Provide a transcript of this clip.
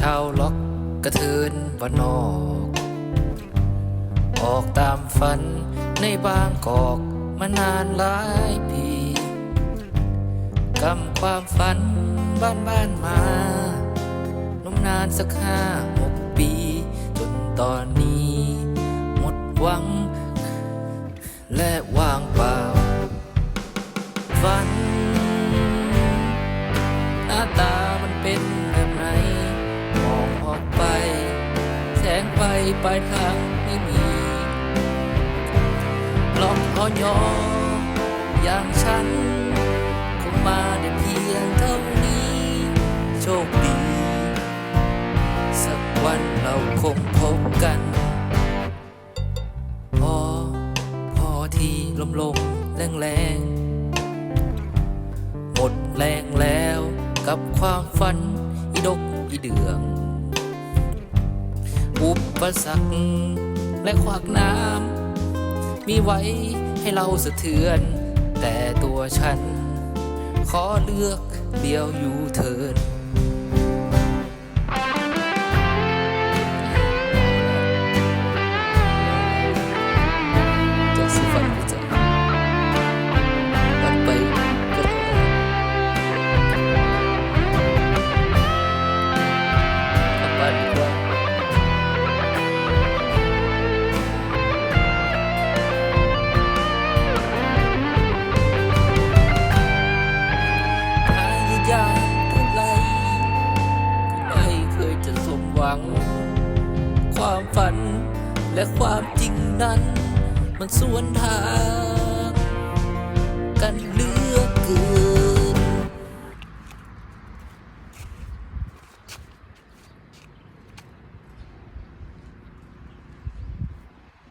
ชาวล็อกกระเทินบ้านนอก ออกตามฝันในบางกอกมานานหลายปีกำความฝันบ้านบ้านมานมนานสักห้าหกปี จนตอนนี้ หมดหวัง และว่างเปล่าฝัน หน้าตามันเป็น งไฟปลายทางไม่มีหลอกเอยออย่างฉัน คงมาได้เพียงเท่านี้ โชคดี สักวันเราคงพบกันพอพอที่ลมลมแรงแรงหมดแรงแล้วกับความฝันอีดกอีเดือง อุปสรรคและขวากน้ำมีไว้ให้เราสะเทือน แต่ตัวฉัน ขอเลือกเดียวอยู่เถิด วัง ความฝันและความจริงนั้น มันสวนทาง กันเลือกเกิ